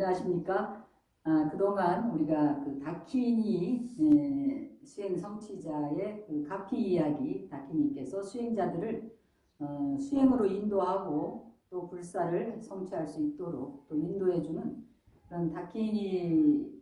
안녕하십니까? 아, 그동안 우리가 그 다키니 에, 수행 성취자의 그 가피 이야기, 다키니께서 수행자들을 어, 수행으로 인도하고 또 불사를 성취할 수 있도록 또 인도해주는 그런 다키니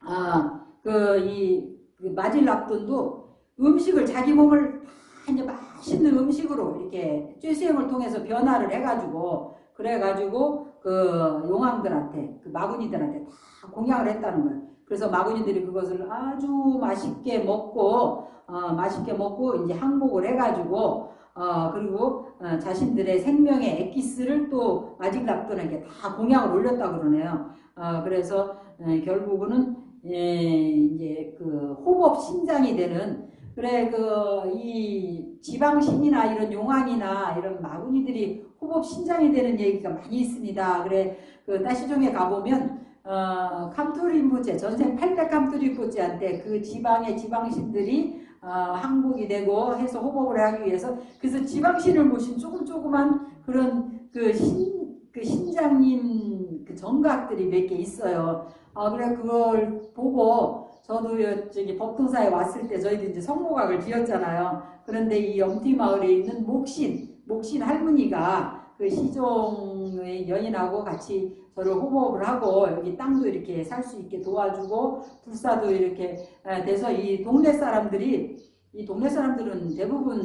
아, 그, 이, 그 마질락돈도 음식을 자기 몸을 다 이제 맛있는 음식으로 이렇게 쬐수행을 통해서 변화를 해가지고 그래가지고 그 용왕들한테 그 마구니들한테 다 공양을 했다는 거예요. 그래서 마구니들이 그것을 아주 맛있게 먹고 어, 맛있게 먹고 이제 항복을 해가지고 어, 그리고 어, 자신들의 생명의 엑기스를 또 마질락돈에게 다 공양을 올렸다 그러네요. 어, 그래서 에, 결국은 예, 이제 그 호법 신장이 되는 그래 그 이 지방신이나 이런 용왕이나 이런 마구니들이 호법 신장이 되는 얘기가 많이 있습니다. 그래 그 따시종에 가보면 어, 감투림부제 전생 800 감투림부제한테 그 지방의 지방신들이 어, 항복이 되고 해서 호복을 하기 위해서 그래서 지방신을 모신 조금 조그만 그런 그 신 그 신장님 그 정각들이 몇 개 있어요. 아 그래 그걸 보고 저도 여- 저기 법등사에 왔을 때 저희도 이제 성모각을 지었잖아요. 그런데 이 염티 마을에 있는 목신 목신 할머니가 그 시종의 여인하고 같이 저를 호복을 하고 여기 땅도 이렇게 살 수 있게 도와주고 불사도 이렇게 에, 돼서 이 동네 사람들이 이 동네 사람들은 대부분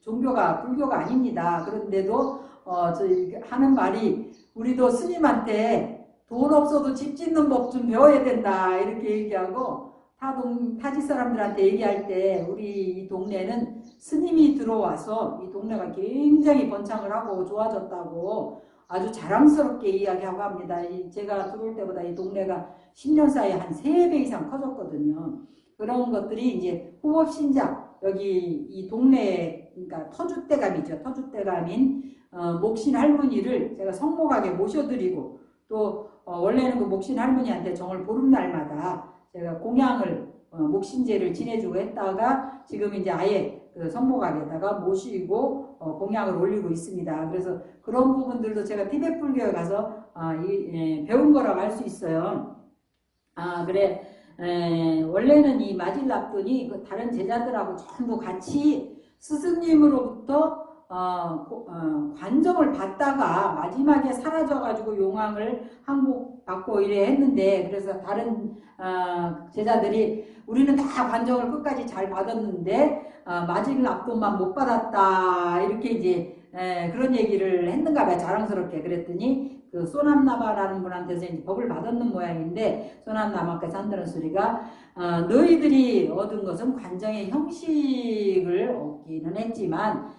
종교가 불교가 아닙니다. 그런데도 어, 저희 하는 말이 우리도 스님한테 돈 없어도 집 짓는 법 좀 배워야 된다 이렇게 얘기하고 타동 타지 사람들한테 얘기할 때 우리 이 동네는 스님이 들어와서 이 동네가 굉장히 번창을 하고 좋아졌다고 아주 자랑스럽게 이야기하고 합니다. 이 제가 들어올 때보다 이 동네가 10년 사이에 한 3배 이상 커졌거든요. 그런 것들이 이제 호법 신장 여기 이 동네 그러니까 터줏대감이죠. 터줏대감인 어, 목신 할머니를 제가 성목하게 모셔드리고 또 어, 원래는 그 목신 할머니한테 정월 보름날마다 제가 공양을 어, 목신제를 지내주고 했다가 지금 이제 아예 그 성목학에다가 모시고 어, 공양을 올리고 있습니다. 그래서 그런 부분들도 제가 티베트 불교에 가서 아, 이, 예, 배운 거라고 할 수 있어요. 아 그래 에, 원래는 이 마질랍돈이 그 다른 제자들하고 전부 같이 스승님으로부터 어, 고- 어, 관정을 받다가 마지막에 사라져가지고 용왕을 항복받고 이래 했는데 그래서 다른 어, 제자들이 우리는 다 관정을 끝까지 잘 받았는데 어, 마질랍돈만 못 받았다 이렇게 이제 에, 그런 얘기를 했는가 봐요. 자랑스럽게 그랬더니 그 소남나바라는 분한테서 이제 법을 받았는 모양인데 소남나바께서 한다는 소리가 어, 너희들이 얻은 것은 관정의 형식을 얻기는 했지만 아,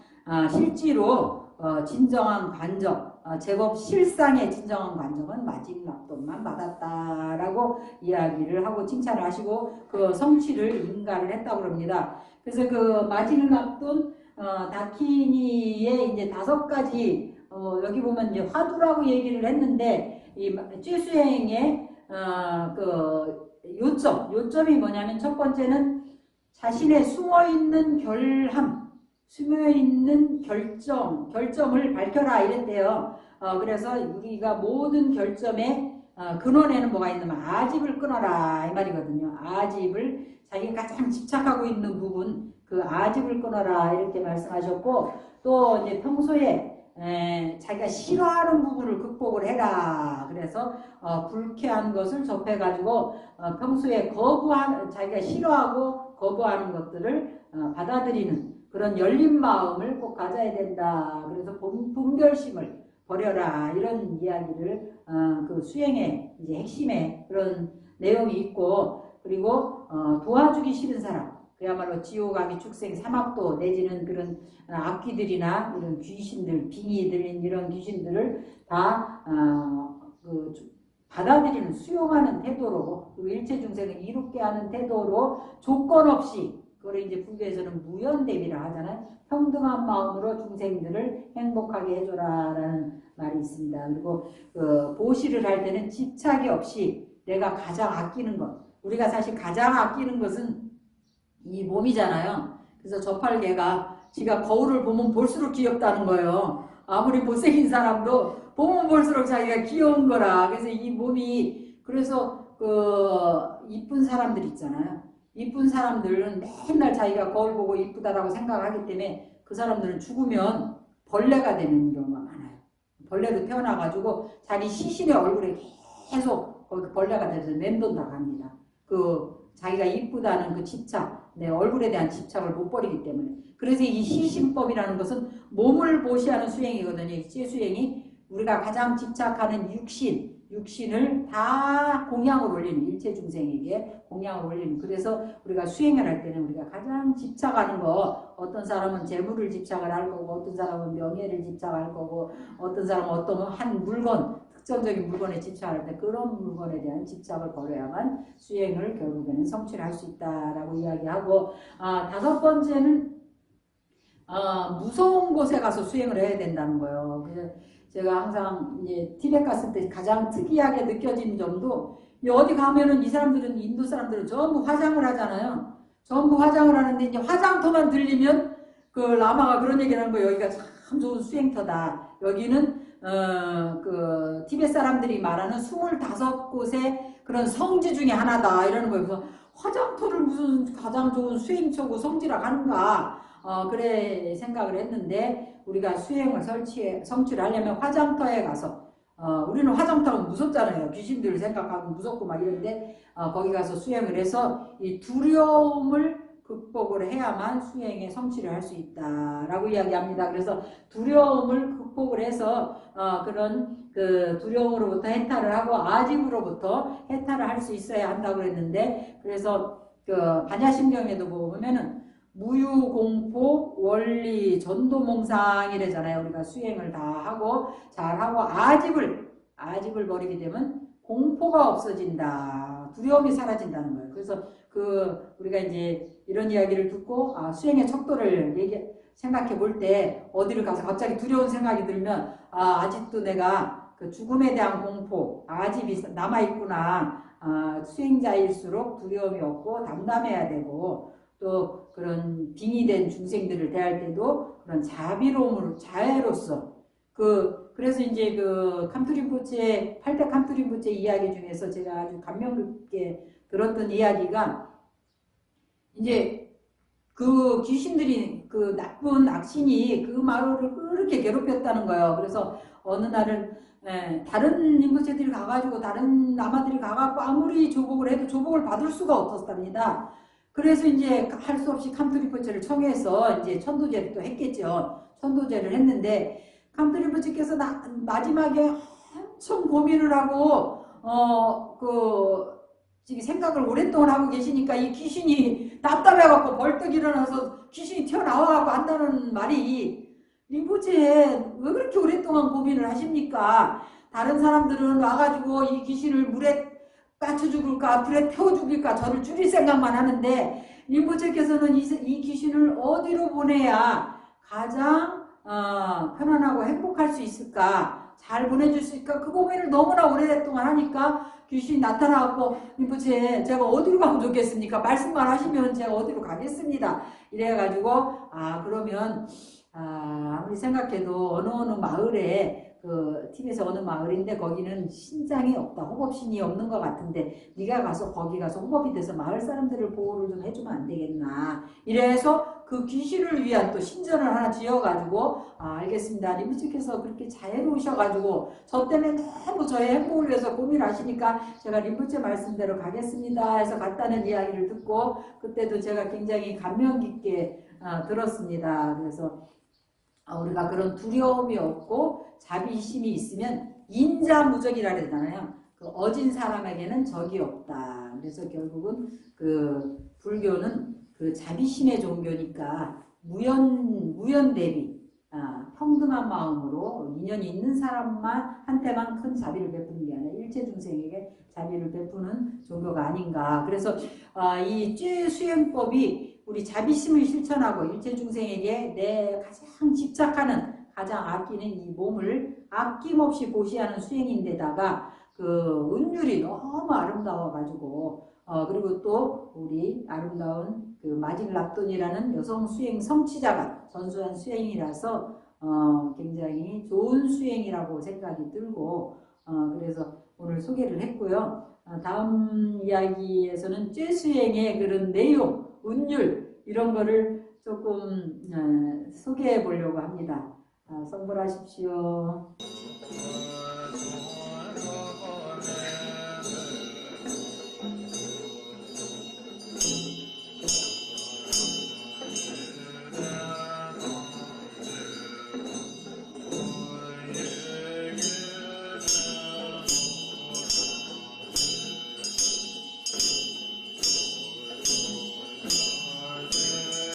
실제로 어, 진정한 관정, 어, 제법 실상의 진정한 관정은 마지막돈만 받았다라고 이야기를 하고 칭찬을 하시고 그 성취를 인가를 했다고 합니다. 그래서 그 마지막돈 어, 다키니의 이제 다섯 가지 어, 여기 보면 이제 화두라고 얘기를 했는데 이 쥐수행의 어, 그 요점, 요점이 뭐냐면 첫 번째는 자신의 숨어 있는 결함, 숨어 있는 결정, 결점을 밝혀라 이랬대요. 어, 그래서 우리가 모든 결점의 어, 근원에는 뭐가 있냐면 아집을 끊어라 이 말이거든요. 아집을 자기가 가장 집착하고 있는 부분 그 아집을 끊어라 이렇게 말씀하셨고 또 이제 평소에 에, 자기가 싫어하는 부분을 극복을 해라. 그래서 어, 불쾌한 것을 접해가지고 어, 평소에 거부하는 자기가 싫어하고 거부하는 것들을 어, 받아들이는 그런 열린 마음을 꼭 가져야 된다. 그래서 분, 분별심을 버려라 이런 이야기를 어, 그 수행의 이제 핵심의 그런 내용이 있고 그리고 어, 도와주기 싫은 사람 그야말로 지옥아기 축생 사막도 내지는 그런 악귀들이나 이런 귀신들 빙이 들린 이런 귀신들을 다 어, 그 받아들이는 수용하는 태도로 일체 중생을 이롭게 하는 태도로 조건 없이 그걸 이제 불교에서는 무연대비라 하잖아요. 평등한 마음으로 중생들을 행복하게 해줘라라는 말이 있습니다. 그리고 그 보시를 할 때는 집착이 없이 내가 가장 아끼는 것. 우리가 사실 가장 아끼는 것은 이 몸이잖아요. 그래서 저팔계가 지가 거울을 보면 볼수록 귀엽다는 거예요. 아무리 못생긴 사람도 보면 볼수록 자기가 귀여운 거라. 그래서 이 몸이 그래서 그 이쁜 사람들 있잖아요. 이쁜 사람들은 맨날 자기가 거울 보고 이쁘다라고 생각하기 때문에 그 사람들은 죽으면 벌레가 되는 경우가 많아요. 벌레로 태어나가지고 자기 시신의 얼굴에 계속 거기 벌레가 돼서 맴돈다고 합니다. 그 자기가 이쁘다는 그 집착, 내 얼굴에 대한 집착을 못 버리기 때문에. 그래서 이 시신법이라는 것은 몸을 보시하는 수행이거든요. 이 수행이 우리가 가장 집착하는 육신, 육신을 다 공양을 올리는 일체 중생에게 공양을 올리는 그래서 우리가 수행을 할 때는 우리가 가장 집착하는 거 어떤 사람은 재물을 집착을 할 거고 어떤 사람은 명예를 집착할 거고 어떤 사람은 어떤 한 물건 특정적인 물건에 집착할 때 그런 물건에 대한 집착을 버려야만 수행을 결국에는 성취를 할 수 있다라고 이야기하고 아, 다섯 번째는 아, 무서운 곳에 가서 수행을 해야 된다는 거예요. 제가 항상 이제 티벳 갔을 때 가장 특이하게 느껴진 점도 이 어디 가면은 이 사람들은 인도 사람들은 전부 화장을 하잖아요. 전부 화장을 하는데 이제 화장터만 들리면 그 라마가 그런 얘기를 하는 거예요. 여기가 참 좋은 수행터다. 여기는 어, 그 티벳 사람들이 말하는 25곳의 그런 성지 중에 하나다 이러는 거예요. 그래서 화장터를 무슨 가장 좋은 수행처고 성지라 하는가? 어, 그래 생각을 했는데 우리가 수행을 설치해 성취를 하려면 화장터에 가서 어, 우리는 화장터는 무섭잖아요. 귀신들 생각하고 무섭고 막 이런데 어, 거기 가서 수행을 해서 이 두려움을 극복을 해야만 수행의 성취를 할 수 있다라고 이야기합니다. 그래서 두려움을 극복을 해서 어, 그런 그 두려움으로부터 해탈을 하고 아집으로부터 해탈을 할 수 있어야 한다고 그랬는데 그래서 그 반야심경에도 보면은 무유공포 원리 전도몽상이래잖아요. 우리가 수행을 다 하고 잘하고 아집을 아집을 버리게 되면 공포가 없어진다. 두려움이 사라진다는 거예요. 그래서 그 우리가 이제 이런 이야기를 듣고 아, 수행의 척도를 얘기 생각해 볼 때 어디를 가서 갑자기 두려운 생각이 들면 아, 아직도 내가 그 죽음에 대한 공포, 아집이 남아 있구나. 아, 수행자일수록 두려움이 없고 담담해야 되고 또 그런 빙의된 중생들을 대할 때도 그런 자비로움으로 자애로서 그 그래서 이제 그 캄투린포체 팔대 캄투린포체 이야기 중에서 제가 아주 감명 깊게 들었던 이야기가 이제 그 귀신들이 그 나쁜 악신이 그 마을을 그렇게 괴롭혔다는 거예요. 그래서 어느 날은 예, 다른 림보체들이 가가지고 다른 남아들이 가가지고 아무리 조복을 해도 조복을 받을 수가 없었답니다. 그래서 이제 할 수 없이 캄투리포체를 청해서 이제 천도제를 또 했겠죠. 천도제를 했는데 캄투리포체께서 마지막에 엄청 고민을 하고 어그 지금 생각을 오랫동안 하고 계시니까 이 귀신이 답답해갖고 벌떡 일어나서 귀신이 튀어나와갖고 한다는 말이 림포체에 왜 그렇게 오랫동안 고민을 하십니까? 다른 사람들은 와가지고 이 귀신을 물에 빠쳐 죽을까 불에 태워 죽일까 저를 줄일 생각만 하는데 림보체께서는 이, 이 귀신을 어디로 보내야 가장 어, 편안하고 행복할 수 있을까 잘 보내줄 수 있을까 그 고민을 너무나 오래동안 하니까 귀신이 나타나고 림보체 제가 어디로 가면 좋겠습니까? 말씀만 하시면 제가 어디로 가겠습니다. 이래가지고 아 그러면 아, 아무리 생각해도 어느 어느 마을에 그 TV에서 어느 마을인데 거기는 신장이 없다. 호법신이 없는 것 같은데 네가 가서 거기 가서 호법이 돼서 마을 사람들을 보호를 좀 해주면 안 되겠나. 이래서 그 귀신을 위한 또 신전을 하나 지어가지고 아, 알겠습니다. 림부치께서 그렇게 자애로우셔가지고 저 때문에 너무 저의 행복을 위해서 고민하시니까 제가 림부치 말씀대로 가겠습니다. 해서 갔다는 이야기를 듣고 그때도 제가 굉장히 감명 깊게 어, 들었습니다. 그래서 아, 우리가 그런 두려움이 없고 자비심이 있으면 인자무적이라 그러잖아요. 그 어진 사람에게는 적이 없다. 그래서 결국은 그 불교는 그 자비심의 종교니까 무연 무연 대비 아, 평등한 마음으로 인연이 있는 사람만 한테만 큰 자비를 베푸는 게 아니라 일체 중생에게 자비를 베푸는 종교가 아닌가. 그래서 아, 이 수행법이 우리 자비심을 실천하고 일체중생에게 내 가장 집착하는 가장 아끼는 이 몸을 아낌없이 보시하는 수행인데다가 그 은율이 너무 아름다워가지고 어 그리고 또 우리 아름다운 그 마질 랍돈이라는 여성 수행 성취자가 전수한 수행이라서 어 굉장히 좋은 수행이라고 생각이 들고 어 그래서 오늘 소개를 했고요. 어, 다음 이야기에서는 죄수행의 그런 내용 운율 이런 거를 조금 네, 소개해 보려고 합니다. 아, 성불하십시오.